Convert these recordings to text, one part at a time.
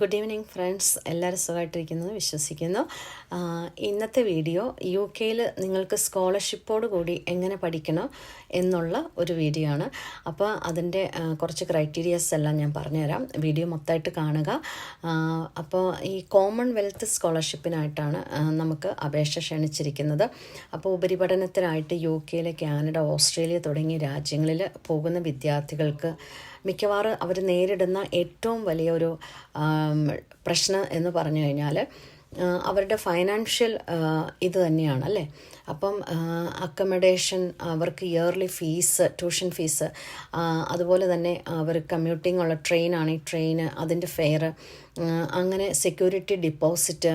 Good evening friends എല്ലാവരും സുഖമായിട്ടിരിക്കുന്നത് വിശ്വസിക്കുന്നു. ഇന്നത്തെ വീഡിയോ യു കെയിൽ നിങ്ങൾക്ക് സ്കോളർഷിപ്പോട് കൂടി എങ്ങനെ പഠിക്കണം എന്നുള്ള ഒരു വീഡിയോ ആണ്. അപ്പോൾ അതിന്റെ കുറച്ച് ക്രൈറ്റീരിയസ് എല്ലാം ഞാൻ പറഞ്ഞുതരാം. വീഡിയോ മൊത്തമായിട്ട് കാണുക. അപ്പോൾ ഈ കോമൺവെൽത്ത് സ്കോളർഷിപ്പിനായിട്ടാണ് നമുക്ക് അപേക്ഷ ക്ഷണിച്ചിരിക്കുന്നത്. അപ്പോൾ ഉപരിപഠനത്തിനായിട്ട് യു കെയിലെ കാനഡ ഓസ്ട്രേലിയ തുടങ്ങിയ രാജ്യങ്ങളിൽ പോകുന്ന വിദ്യാർത്ഥികൾക്ക് മിക്കവാറും അവർ നേരിടുന്ന ഏറ്റവും വലിയൊരു പ്രശ്നം എന്ന് പറഞ്ഞു കഴിഞ്ഞാൽ അവരുടെ ഫൈനാൻഷ്യൽ ഇത് തന്നെയാണ് അല്ലേ? അപ്പം അക്കമഡേഷൻ അവർക്ക് ഇയർലി ഫീസ് ട്യൂഷൻ ഫീസ് അതുപോലെ തന്നെ അവർ കമ്മ്യൂട്ടിംഗ് ഉള്ള ട്രെയിനാണെങ്കിൽ ട്രെയിന് അതിന്റെ ഫെയർ അങ്ങനെ സെക്യൂരിറ്റി ഡിപ്പോസിറ്റ്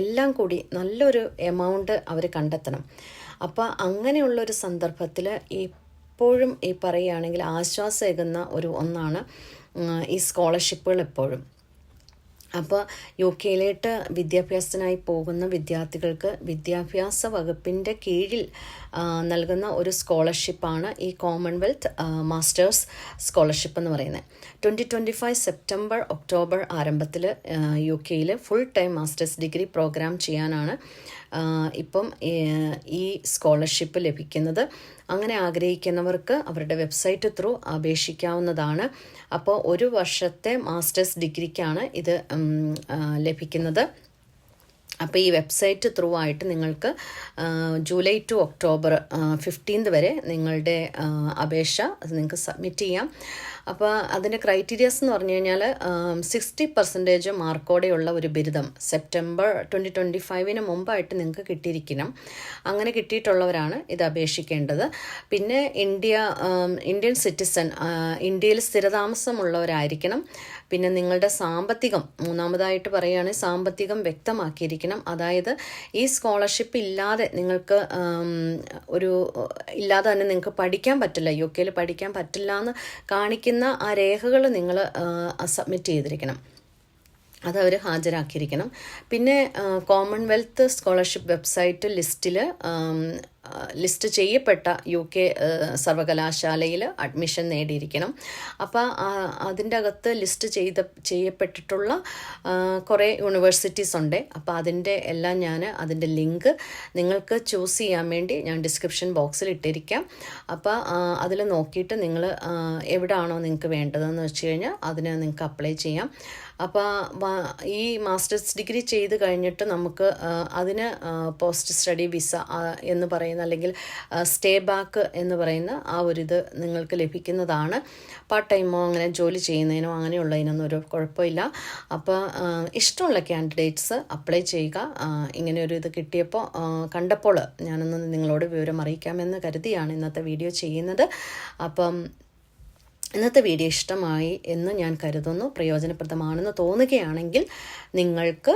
എല്ലാം കൂടി നല്ലൊരു എമൗണ്ട് അവർ കണ്ടെത്തണം. അപ്പോൾ അങ്ങനെയുള്ളൊരു സന്ദർഭത്തിൽ ഇപ്പോഴും ഈ പറയുകയാണെങ്കിൽ ആശ്വാസമേകുന്ന ഒരു ഒന്നാണ് ഈ സ്കോളർഷിപ്പുകൾ എപ്പോഴും. അപ്പോൾ യു കെയിലേട്ട് വിദ്യാഭ്യാസത്തിനായി പോകുന്ന വിദ്യാർത്ഥികൾക്ക് വിദ്യാഭ്യാസ വകുപ്പിന്റെ കീഴിൽ നൽകുന്ന ഒരു സ്കോളർഷിപ്പാണ് ഈ കോമൺവെൽത്ത് മാസ്റ്റേഴ്സ് സ്കോളർഷിപ്പ് എന്ന് പറയുന്നത്. Twenty twenty five September October ആരംഭത്തിൽ യു കെയിൽ full time masters degree program ചെയ്യാനാണ് ഇപ്പം ഈ സ്കോളർഷിപ്പ് ലഭിക്കുന്നത് അങ്ങനെ ആഗ്രഹിക്കുന്നവർക്ക് അവരുടെ വെബ്സൈറ്റ് ത്രൂ അപേക്ഷിക്കാവുന്നതാണ്. അപ്പോൾ ഒരു വർഷത്തെ മാസ്റ്റേഴ്സ് ഡിഗ്രിക്കാണ് ഇത് ലഭിക്കുന്നത്. അപ്പോൾ ഈ വെബ്സൈറ്റ് ത്രൂ ആയിട്ട് നിങ്ങൾക്ക് ജൂലൈ ടു ഒക്ടോബർ ഫിഫ്റ്റീൻത് വരെ നിങ്ങളുടെ അപേക്ഷ നിങ്ങൾക്ക് സബ്മിറ്റ് ചെയ്യാം. അപ്പോൾ അതിന്റെ ക്രൈറ്റീരിയസ് എന്ന് പറഞ്ഞു കഴിഞ്ഞാൽ സിക്സ്റ്റി പെർസെന്റേജ് മാർക്കോടെയുള്ള ഒരു ബിരുദം സെപ്റ്റംബർ ട്വന്റി ട്വന്റി ഫൈവിന് മുമ്പായിട്ട് നിങ്ങൾക്ക് കിട്ടിയിരിക്കണം. അങ്ങനെ കിട്ടിയിട്ടുള്ളവരാണ് ഇത് അപേക്ഷിക്കേണ്ടത്. പിന്നെ ഇന്ത്യ ഇന്ത്യൻ സിറ്റിസൺ ഇന്ത്യയിൽ സ്ഥിരതാമസമുള്ളവരായിരിക്കണം. പിന്നെ നിങ്ങളുടെ സാമ്പത്തികം മൂന്നാമതായിട്ട് പറയുകയാണെങ്കിൽ സാമ്പത്തികം വ്യക്തമാക്കിയിരിക്കണം. അതായത് ഈ സ്കോളർഷിപ്പ് ഇല്ലാതെ നിങ്ങൾക്ക് ഒരു ഇല്ലാതെ തന്നെ നിങ്ങൾക്ക് പഠിക്കാൻ പറ്റില്ല. യു കെയിൽ പഠിക്കാൻ പറ്റില്ല എന്ന് കാണിക്കുന്ന ആ രേഖകൾ നിങ്ങൾ സബ്മിറ്റ് ചെയ്തിരിക്കണം. അത് അവർ ഹാജരാക്കിയിരിക്കണം. പിന്നെ കോമൺവെൽത്ത് സ്കോളർഷിപ്പ് വെബ്സൈറ്റ് ലിസ്റ്റിൽ ലിസ്റ്റ് ചെയ്യപ്പെട്ട യു കെ സർവകലാശാലയിൽ അഡ്മിഷൻ നേടിയിരിക്കണം. അപ്പോൾ അതിന്റെ അകത്ത് ലിസ്റ്റ് ചെയ്ത ചെയ്യപ്പെട്ടിട്ടുള്ള കുറേ യൂണിവേഴ്സിറ്റീസ് ഉണ്ട്. അപ്പോൾ അതിന്റെ എല്ലാം ഞാൻ അതിന്റെ ലിങ്ക് നിങ്ങൾക്ക് ചൂസ് ചെയ്യാൻ വേണ്ടി ഞാൻ ഡിസ്ക്രിപ്ഷൻ ബോക്സിൽ ഇട്ടിരിക്കാം. അപ്പോൾ അതിൽ നോക്കിയിട്ട് നിങ്ങൾ എവിടാണോ നിങ്ങൾക്ക് വേണ്ടതെന്ന് വെച്ച് കഴിഞ്ഞാൽ അതിന് നിങ്ങൾക്ക് അപ്ലൈ ചെയ്യാം. അപ്പോൾ ഈ മാസ്റ്റേഴ്സ് ഡിഗ്രി ചെയ്ത് കഴിഞ്ഞിട്ട് നമുക്ക് അതിന് പോസ്റ്റ് സ്റ്റഡി വിസ എന്ന് പറയുന്ന അല്ലെങ്കിൽ സ്റ്റേ ബാക്ക് എന്ന് പറയുന്ന ആ ഒരു ഇത് നിങ്ങൾക്ക് ലഭിക്കുന്നതാണ്. പാർട്ട് ടൈമോ അങ്ങനെ ജോലി ചെയ്യുന്നതിനോ അങ്ങനെയുള്ളതിനൊന്നും ഒരു കുഴപ്പമില്ല. അപ്പോൾ ഇഷ്ടമുള്ള ക്യാൻഡിഡേറ്റ്സ് അപ്ലൈ ചെയ്യുക. ഇങ്ങനെ ഒരു ഇത് കിട്ടിയപ്പോൾ കണ്ടപ്പോൾ ഞാനൊന്ന് നിങ്ങളോട് വിവരം അറിയിക്കാമെന്ന് കരുതിയാണ് ഇന്നത്തെ വീഡിയോ ചെയ്യുന്നത്. അപ്പം ഇന്നത്തെ വീഡിയോ ഇഷ്ടമായി എന്ന് ഞാൻ കരുതുന്നു പ്രയോജനപ്രദമാണെന്ന് തോന്നുകയാണെങ്കിൽ നിങ്ങൾക്ക്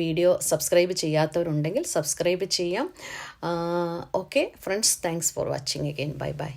വീഡിയോ സബ്സ്ക്രൈബ് ചെയ്യാത്തവരുണ്ടെങ്കിൽ സബ്സ്ക്രൈബ് ചെയ്യാം. Okay friends thanks for watching again. Bye bye.